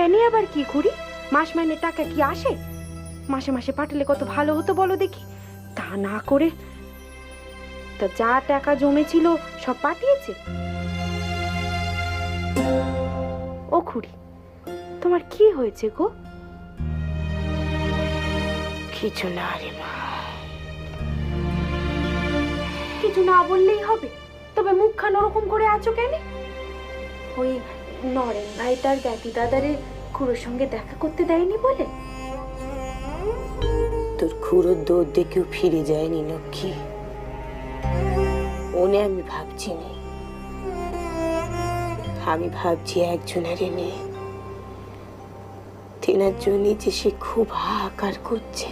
কেন আবার কি করি মাস মাইনে টাকা কি আসে? মাসে মাসে পাঠালে কত ভালো হতো বলো দেখি। তা না করে তা যা টাকা জমেছিল সব পাঠিয়েছে। ও খুড়ি তোমার কি হয়েছে গো? কিছু না রে মা। কিছু না বললেই হবে। তবে মুখখান ওরকম করে আছো কেন? ওই নরেন ভাই তার জ্ঞাতি দাদারে খুড়োর সঙ্গে দেখা করতে দেয়নি বলে? তোর খুঁড়োর দৌড় দেখেও ফিরে যায়নি লক্ষ্মী। ওনে আমি ভাবছি নে। আমি ভাবছি একজন একজনের নিয়ে তেনার জন্য যে সে খুব হাহাকার করছে।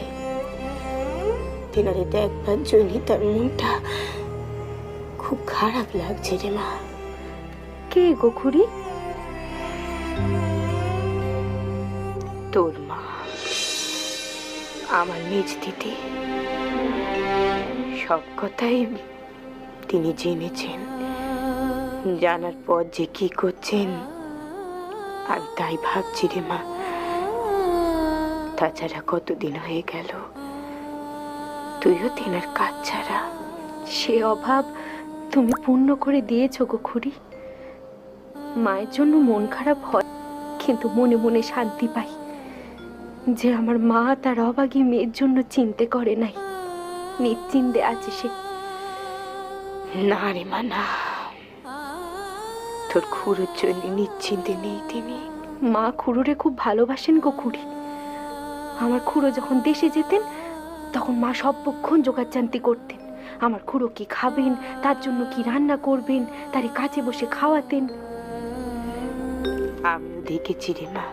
তেনারে দেখবার জন্য তার মনটা খুব খারাপ লাগছে রে মা। কে গো খুড়ি? তোর মা, আমার নিজ দিদি। সব কথাই তিনি জেনেছেন। জানার পর যে কি করছেন, আমি তাই ভাবছি রে মা। তাছাড়া কতদিন হয়ে গেল, তুইও তেনার কাজ ছাড়া। সে অভাব তুমি পূর্ণ করে দিয়েছ গো খুড়ি। মায়ের জন্য মন খারাপ হয়, কিন্তু মনে মনে শান্তি পাই যে আমার মা তার অবাগী মেয়ের জন্য চিনতে করে নাই। নিশ্চিন্তে আছে সে। না রে মা, না। তোর খুঁড়োর জন্য নিশ্চিন্তে নেই তিনি। মা খুড়োরে খুব ভালোবাসেন গো খুড়ি। আমার খুড়ো যখন দেশে যেতেন, তখন মা সর্বক্ষণ জোগাড়জান্তি করতেন। আমার খুড়ো কি খাবেন, তার জন্য কি রান্না করবেন তারে কাছে বসে খাওয়াতেন। আমিও দেখেছি রে মা।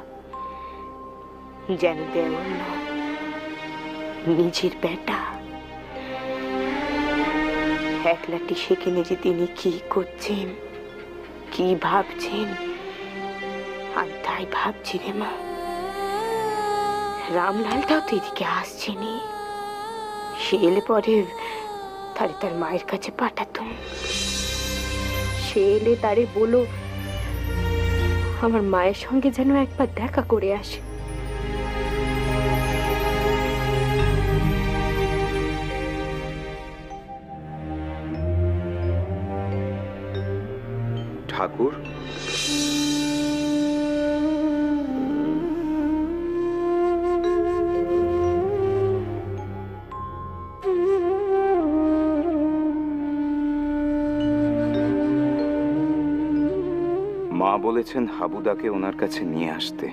যেন দেওয়ার না, নিজের বেটা। একলাটি সেখানে যে তিনি কি করছেন, কি ভাবছেন, আমি তাই ভাবছি রে মা। রামলালটাও তো এদিকে আসছেনি সে এলে পরে তারে মায়ের কাছে পাঠাতুম। সে এলে তারে বলো আমার মায়ের সঙ্গে যেন একবার দেখা করে আসে। ঠাকুর? মা বলেছেন হাবুদাকে ওনার কাছে নিয়ে আসতে।